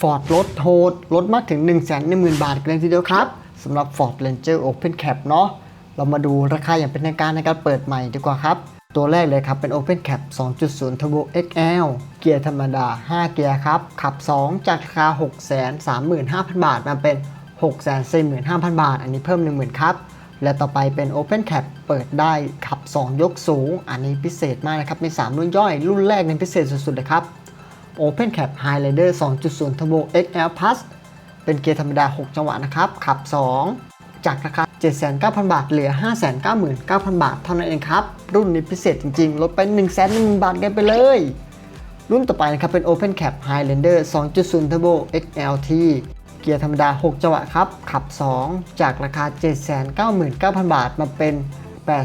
Ford ลดโทษลดมากถึง 1 1 0 0 0 0 บาทกันเลยทีเดียวครับสำหรับ Ford Ranger Open Cap เนาะเรามาดูราคาอย่างเป็นทางการในการเปิดใหม่ดีกว่าครับ ตัวแรกเลยครับเป็น Open Cap 2.0 Turbo XL เกียร์ธรรมดา 5 เกียร์ครับ ขับ 2 จากราคา 635,000 บาทมาเป็น 645,000 บาท อันนี้เพิ่ม 10,000 ครับ และต่อไปเป็น Open Cap เปิดได้ขับ 2 ยกสูง อันนี้พิเศษมากนะครับมี 3 รุ่นย่อย รุ่นแรกในพิเศษสุดๆเลยครับ Open Cap Highlander 2.0 Turbo XL Plus เป็นเกียร์ธรรมดา 6 จังหวะนะครับ ขับ 2 จากราคา 790,000 บาท เหลือ 599,000 บาทเท่านั้นเองครับ รุ่นนี้พิเศษจริงๆ ลดไป 110,000 บาทกันไปเลย รุ่นต่อไปนะครับ เป็น Open Cap Highlander 2.0 Turbo XLT เกียร์ธรรมดา 6 จังหวะครับ ขับ 2 จากราคา 799,000 บาทมาเป็น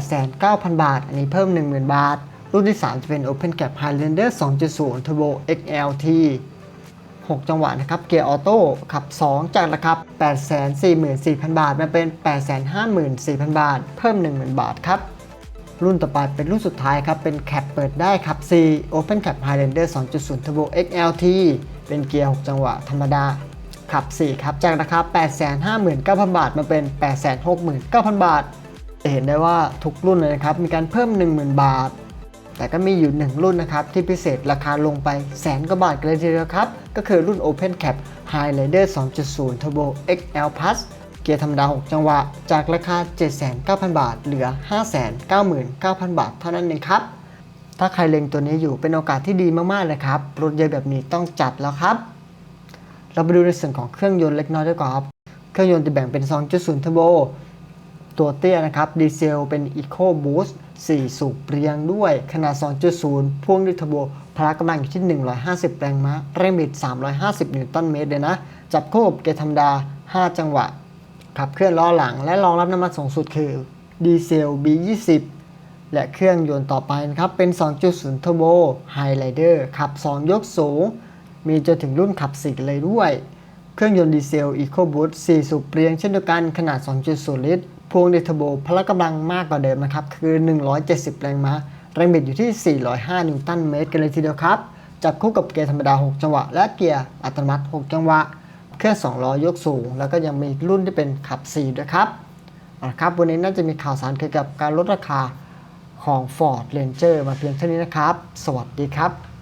809,000 บาท อันนี้เพิ่ม 10,000 บาท รุ่นที่ 3 จะเป็น Open Cap Highlander 2.0 Turbo XLT 6 จังหวะนะครับ เกียร์ออโต้ขับ 2 จากราคา 844,000 บาท มาเป็น 854,000 บาท เพิ่ม 10,000 บาทครับ รุ่นต่อไปเป็นรุ่นสุดท้ายครับ เป็นแคปเปิดได้ครับ C Open Cap Highlander 2.0 Turbo XLT เป็นเกียร์ 6 จังหวะธรรมดา ขับ 4 ครับ จากราคา 859,000 บาท มาเป็น 869,000 บาท จะเห็นได้ว่าทุกรุ่นเลยนะครับ มีการเพิ่ม 10,000 บาท แต่ก็มีอยู่ 1 รุ่นนะครับที่พิเศษราคาลงไปแสนกว่าบาทกันเลยทีเดียวครับ ก็คือรุ่น Open Cap Highlander 2.0 Turbo XL Plus เกียร์ธรรมดา 6 จังหวะ จากราคา 790,000 บาท เหลือ 599,000 บาท เท่านั้นเองครับ ถ้าใครเล็งตัวนี้อยู่เป็นโอกาสที่ดีมาก ๆ เลยครับ รถเยอะแบบนี้ต้องจัดแล้วครับ เราไปดูในส่วนของเครื่องยนต์เล็กน้อยดีกว่าครับ เครื่องยนต์จะแบ่งเป็น 2.0 Turbo ตัวเตี้ยนะครับดีเซลเป็น Eco Boost 4 สูบเรียงด้วยขนาด 2.0 พ่วงด้วยเทอร์โบพละกำลังอยู่ที่ 150 แรงม้าแรงบิด 350 นิวตันเมตรเลยนะ จับคู่กับเกียร์ธรรมดา 5 จังหวะ ขับเคลื่อนล้อหลัง และรองรับน้ำมันสูงสุดคือดีเซล B20 และเครื่องยนต์ต่อไปนะครับ เป็น 2.0 Turbo Highlander ขับ 2 ยกสูง มีจนถึงรุ่นขับ 4 เลยด้วย เครื่องยนต์ดีเซล EcoBoost 4 สูบเรียงเช่นเดียวกันขนาด 2.0 ลิตร วงด้วยเทโบพละกำลังมากกว่าเดิมนะครับ คือ 170 แรงม้า แรงบิดอยู่ที่ 405 นิวตันเมตรกันเลยทีเดียวครับ จับคู่กับเกียร์ธรรมดา 6 จังหวะ และเกียร์อัตโนมัติ 6 จังหวะ เครื่อง2ล้อยกสูง แล้วก็ยังมีรุ่นที่เป็นขับ 4 ด้วยครับเอาละครับ วันนี้น่าจะมีข่าวสารเกี่ยวกับการลดราคาของ Ford Ranger มาเพียงเท่านี้นะครับ สวัสดีครับ